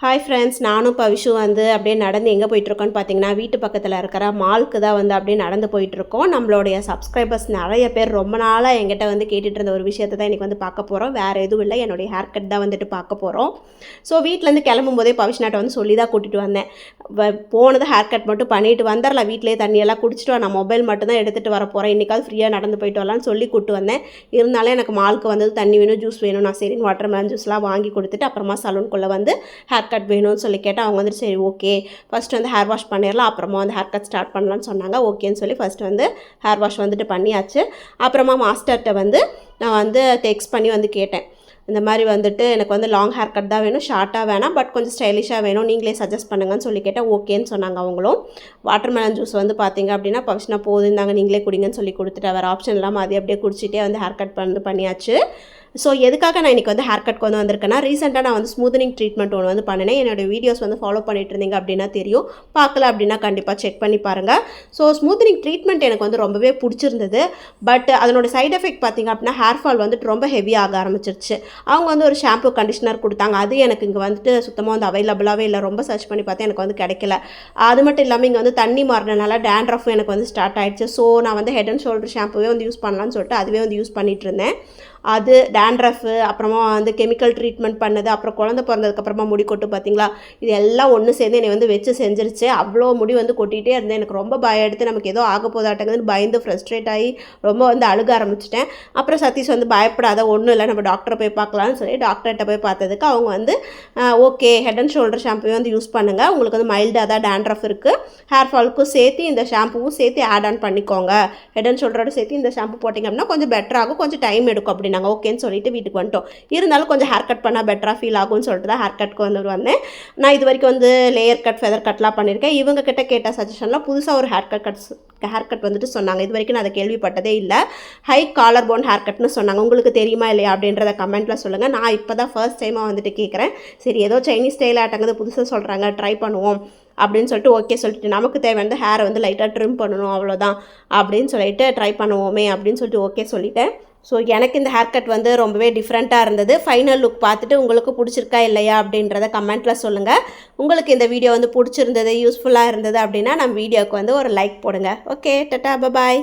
Hi friends நானும் பவிஷு வந்து அப்படியே நடந்து எங்கே போயிட்டுருக்கோன்னு பார்த்தீங்கன்னா வீட்டு பக்கத்தில் இருக்கிற மால்க்கு தான் வந்து அப்படியே நடந்து போயிட்டுருக்கோம். நம்மளுடைய சப்ஸ்கிரைபர்ஸ் நிறைய பேர் ரொம்ப நாளாக எங்கிட்ட வந்து கேட்டுட்டு இருந்த ஒரு விஷயத்தை தான் இன்றைக்கி வந்து பார்க்க போகிறோம் வேறு எதுவும் இல்லை என்னுடைய ஹேர் கட் தான் வந்துட்டு பார்க்க போகிறோம் ஸோ வீட்டிலேருந்து கிளம்பும் போதே பவிஷ் நாட்டை வந்து சொல்லி தான் கூட்டிகிட்டு வந்தேன். போனது ஹேர் கட் மட்டும் பண்ணிட்டு வந்துடலாம் வீட்டிலேயே தண்ணியெல்லாம் குடிச்சிட்டு நான் மொபைல் மட்டும் தான் எடுத்துகிட்டு வர போகிறேன் இன்றைக்காவது ஃப்ரீயாக நடந்து போயிட்டு வரலாம்னு சொல்லி கூட்டு வந்தேன். இருந்தாலும் எனக்கு மாலுக்கு வந்தது தண்ணி வேணும் ஜூஸ் வேணும். நான் சரி வாட்டர் மேலன் ஜூஸ்லாம் வாங்கி கொடுத்துட்டு அப்புறமா சலூன்குள்ளே வந்து ஹேர் கட் வேணும்னு சொல்லி கேட்டால் அவங்க வந்துட்டு சரி ஓகே ஃபர்ஸ்ட் வந்து ஹேர் வாஷ் பண்ணிடலாம். அப்புறமா வந்து ஹேர் கட் ஸ்டார்ட் பண்ணலான்னு சொன்னாங்க. ஓகேன்னு சொல்லி ஃபஸ்ட்டு வந்து ஹேர் வாஷ் வந்துட்டு பண்ணியாச்சு. அப்புறமா மாஸ்டர்கிட்ட வந்து நான் வந்து டெக்ஸ்ட் பண்ணி வந்து கேட்டேன். இந்த மாதிரி வந்துட்டு எனக்கு வந்து லாங் ஹேர் கட் தான் வேணும். ஷார்ட்டாக வேணாம். பட் கொஞ்சம் ஸ்டைலிஷாக வேணும். நீங்களே சஜஸ்ட் பண்ணுங்கன்னு சொல்லி கேட்டால் ஓகேன்னு சொன்னாங்க அவங்களும். வாட்டர்மெலன் ஜூஸ் வந்து பார்த்தீங்க அப்படின்னா பவிஷ்னா போதும் நீங்களே குடிங்கன்னு சொல்லி கொடுத்துட்டு வேறு ஆப்ஷன் இல்லாமல் அதே அப்படியே குடிச்சிட்டே வந்து ஹேர் கட் பண்ணி பண்ணியாச்சு. ஸோ எதுக்காக நான் இன்றைக்கி வந்து ஹேர் கட் கொண்டு வந்திருக்கேன்னா ரீசெண்டாக நான் வந்து ஸ்மூதனிங் ட்ரீட்மெண்ட் ஒன்று வந்து பண்ணினேன். என்னோட வீடியோஸ் வந்து ஃபாலோ பண்ணிட்டு இருந்தீங்க அப்படின்னா தெரியும். பார்க்கல அப்படின்னா கண்டிப்பாக செக் பண்ணி பாருங்கள் ஸோ ஸ்மூத்தனிங் ட்ரீட்மெண்ட் எனக்கு வந்து ரொம்பவே பிடிச்சிருந்தது. பட் அதனோட சைட் எஃபெக்ட் பார்த்தீங்க அப்படின்னா ஹேர் ஃபால் வந்துட்டு ரொம்ப ஹெவியாக ஆரம்பிச்சிருச்சு. அவங்க வந்து ஒரு ஷாம்பு கண்டிஷனர் கொடுத்தாங்க. அது எனக்கு இங்கே வந்துட்டு சுத்தமாக வந்து அவைலபிளாகவே இல்லை. ரொம்ப சர்ச் பண்ணி பார்த்தேன் எனக்கு வந்து கிடைக்கல. அது மட்டும் இல்லாமல் இங்கே வந்து தண்ணி மாறினால டேண்ட்ரஃபும் எனக்கு வந்து ஸ்டார்ட் ஆகிடுச்சு ஸோ நான் வந்து ஹெட் அண்ட் ஷோல்டர் ஷாம்புவே வந்து யூஸ் பண்ணலான்னு சொல்லிட்டு அதுவே வந்து யூஸ் பண்ணிகிட்டு இருந்தேன். அது டேண்ட்ரஃபு அப்புறமா வந்து கெமிக்கல் ட்ரீட்மெண்ட் பண்ணது அப்புறம் குழந்த பிறந்ததுக்கப்புறமா முடி கொட்டு பார்த்தீங்களா இது எல்லாம் ஒன்று சேர்ந்து என்னை வந்து வச்சு செஞ்சிருச்சு. அவ்வளோ முடி வந்து கொட்டிகிட்டே இருந்தேன். எனக்கு ரொம்ப பயம் எடுத்து நமக்கு ஏதோ ஆக போதாட்டங்குதுன்னு பயந்து ஃப்ரஸ்ட்ரேட் ஆகி ரொம்ப வந்து அழுக ஆரம்பிச்சிட்டேன். அப்புறம் சதீஷ் வந்து பயப்படாத ஒன்றும் இல்லை நம்ம டாக்டரை போய் பார்க்கலாம்னு சொல்லி டாக்டர்கிட்ட போய் பார்த்ததுக்கு அவங்க வந்து ஓகே ஹெட் அண்ட் ஷோல்டர் ஷாம்புவே வந்து யூஸ் பண்ணுங்கள் உங்களுக்கு வந்து மைல்டாக தான் டேண்ட்ரஃப் இருக்குது ஹேர் ஃபாலுக்கும் சேர்த்து இந்த ஷாம்புவும் சேர்த்து ஆட் ஆன் பண்ணிக்கோங்க. ஹெட் அண்ட் ஷோல்டரோட சேர்த்து இந்த ஷாம்பு போட்டிங்க அப்படின்னா கொஞ்சம் பெட்டர் ஆகும். கொஞ்சம் டைம் எடுக்கும் அப்படின்னாங்க ஓகேன்னு சொல்லிட்டு வீட்டுக்கு வந்துட்டோம். இருந்தாலும் கொஞ்சம் ஹேர் கட் பண்ணால் பெட்டராக ஃபீல் ஆகும்னு சொல்லிட்டு தான் ஹேர் கட்க்கு வந்து வந்தேன். நான் இது வரைக்கும் வந்து லேயர் கட் ஃபெதர் கட்லாம் பண்ணியிருக்கேன். இவங்க கிட்ட கேட்ட சஜஷனில் புதுசாக ஒரு hair cut cuts hair cut வந்துட்டு சொன்னாங்க. இது வரைக்கும் நான் அதை கேள்விப்பட்டதே இல்லை. ஹை காலர் போன் ஹேர் கட்னு சொன்னாங்க. உங்களுக்கு தெரியுமா இல்லையா? அப்படின்றத கமெண்ட்டில் சொல்லுங்கள் நான் இப்போ தான் ஃபர்ஸ்ட் டைமாக வந்துட்டு கேட்குறேன் சரி ஏதோ சைனீஸ் ஸ்டைல் ஆட்டங்கிறது புதுசாக சொல்கிறாங்க ட்ரை பண்ணுவோம் அப்படின்னு சொல்லிட்டு ஓகே சொல்லிட்டு நமக்கு தேவையானது ஹேரை வந்து லைட்டாக ட்ரிம் பண்ணணும் அவ்வளோதான் அப்படின்னு சொல்லிட்டு ட்ரை பண்ணுவோமே அப்படின்னு சொல்லிட்டு ஓகே சொல்லிட்டேன். ஸோ எனக்கு இந்த ஹேர் கட் வந்து ரொம்பவே டிஃப்ரெண்ட்டாக இருந்தது. ஃபைனல் லுக் பார்த்துட்டு உங்களுக்கு பிடிச்சிருக்கா இல்லையா அப்படின்றத கமெண்ட்டில் சொல்லுங்கள் உங்களுக்கு இந்த வீடியோ வந்து பிடிச்சிருந்தது யூஸ்ஃபுல்லாக இருந்தது அப்படின்னா நம்ம வீடியோவுக்கு வந்து ஒரு லைக் போடுங்க. Okay ta-ta bye bye